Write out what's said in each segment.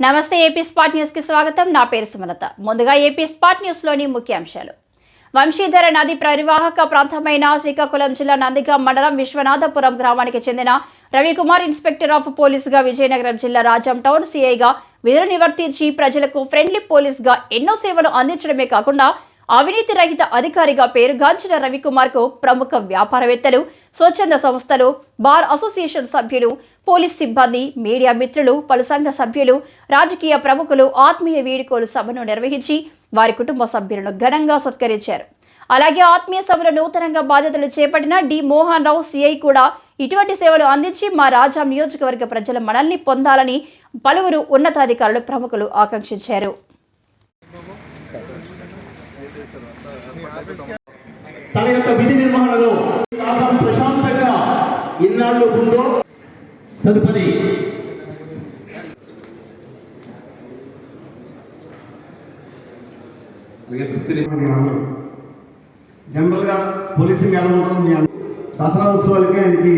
నమస్తే AP spot న్యూస్కి స్వాగతం. నా పేరు సుమలత. ముందుగా ఏపీ స్పాట్ న్యూస్లోని ముఖ్యాంశాలు వంశీధర నది పరివాహక ప్రాంతమైన శ్రీకాకుళం జిల్లా నందిగాం మండలం విశ్వనాథపురం గ్రామానికి చెందిన రవికుమార్ ఇన్స్పెక్టర్ ఆఫ్ పోలీసుగా విజయనగరం జిల్లా రాజం టౌన్ సీఐగా విధులు నిర్వర్తించి ప్రజలకు ఫ్రెండ్లీ పోలీస్గా ఎన్నో సేవలు అందించడమే కాకుండా అవినీతి రహిత అధికారిగా పేరుగాంచిన రవికుమార్కు ప్రముఖ వ్యాపారవేత్తలు స్వచ్ఛంద సంస్థలు బార్ అసోసియేషన్ సభ్యులు పోలీస్ సిబ్బంది మీడియా మిత్రులు పలు సంఘ సభ్యులు రాజకీయ ప్రముఖులు ఆత్మీయ వీడుకోలు సభను నిర్వహించి వారి కుటుంబ సభ్యులను ఘనంగా సత్కరించారు. అలాగే ఆత్మీయ సభలో నూతనంగా బాధ్యతలు చేపట్టిన డి మోహన్ రావు సిఐ కూడా ఇటువంటి సేవలు అందించి మా రాజా నియోజకవర్గ ప్రజల మనల్ని పొందాలని పలువురు ఉన్నతాధికారులు ప్రముఖులు ఆకాంక్షించారు. తన యొక్క విధి నిర్వహణలో రాష్ట్రం ప్రశాంతంగా ఇన్నాళ్ళు ఉందో తదుపరి జనరల్గా పోలీసింగ్ ఎలా ఉంటుందో మీ దసరా ఉత్సవాలకి ఆయనకి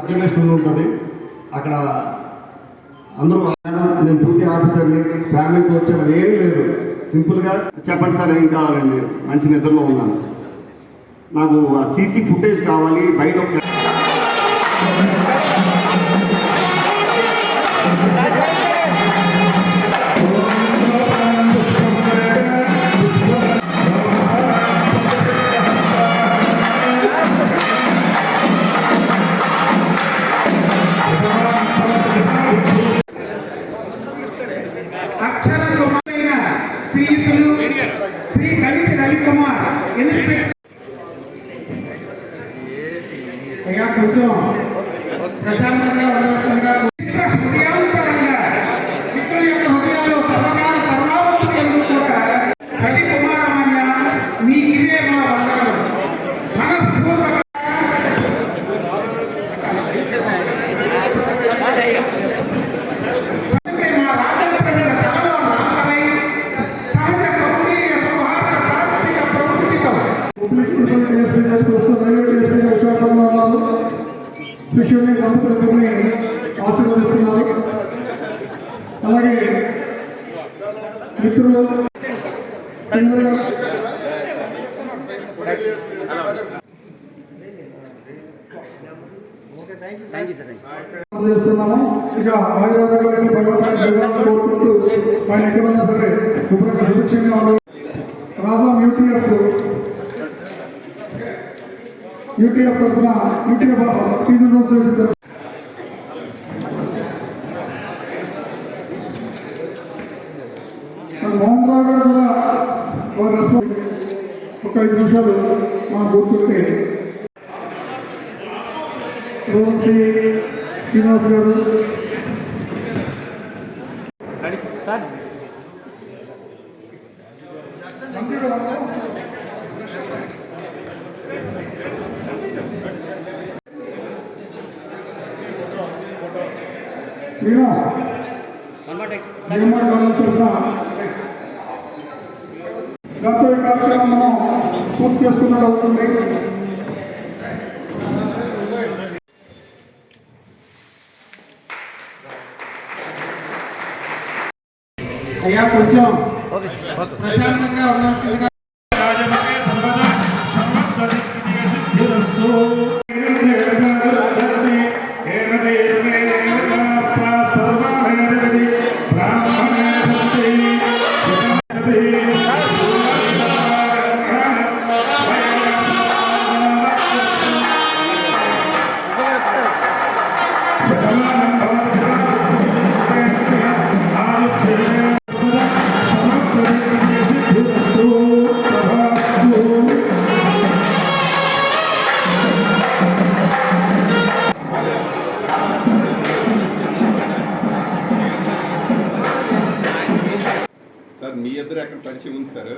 అగ్రనేషన్ ఉంటుంది. అక్కడ అందరూ నేను డ్యూటీ ఆఫీసర్ని ఫ్యామిలీకి వచ్చాను అది ఏమీ లేదు. సింపుల్గా చెప్పండి సార్ ఏం కావాలండి? మంచి నిద్రలో ఉన్నాను. నాకు ఆ సీసీ ఫుటేజ్ కావాలి బయట అయ్యా కొంచెం ప్రశాంతంగా ఉండవలసిందిగా శిష్యుని దంపతులందరినీ ఆశీర్వదిస్తున్నారు. అలాగే మిత్రులు చేస్తున్నాము ఇక ఆయుర్వేద గారిని ఆయన ఎక్కడున్నా సరే శుభ్రంగా సుభిక్షంగా ఉండాలి రాజా యూటీఎఫ్ యూటీఎఫ్ తరఫున యూటీఎఫ్ టీచర్స్ అసోసియేషన్ తరఫున. మోహన్ రావు గారు కూడా వారి రెస్పాన్స్ ఒక ఐదు నిమిషాలు మా గుర్తుంటే రోహన్సి శ్రీనివాస్ గారు శ్రీనా దాంతో ఈ కార్యక్రమం మనం పూర్తి చేసుకున్నట్టు అవుతుంది. అయ్యా కొంచెం ప్రశాంతంగా ఉండాల్సిందిగా ఎక్కడ పరిచయం ఉంది సార్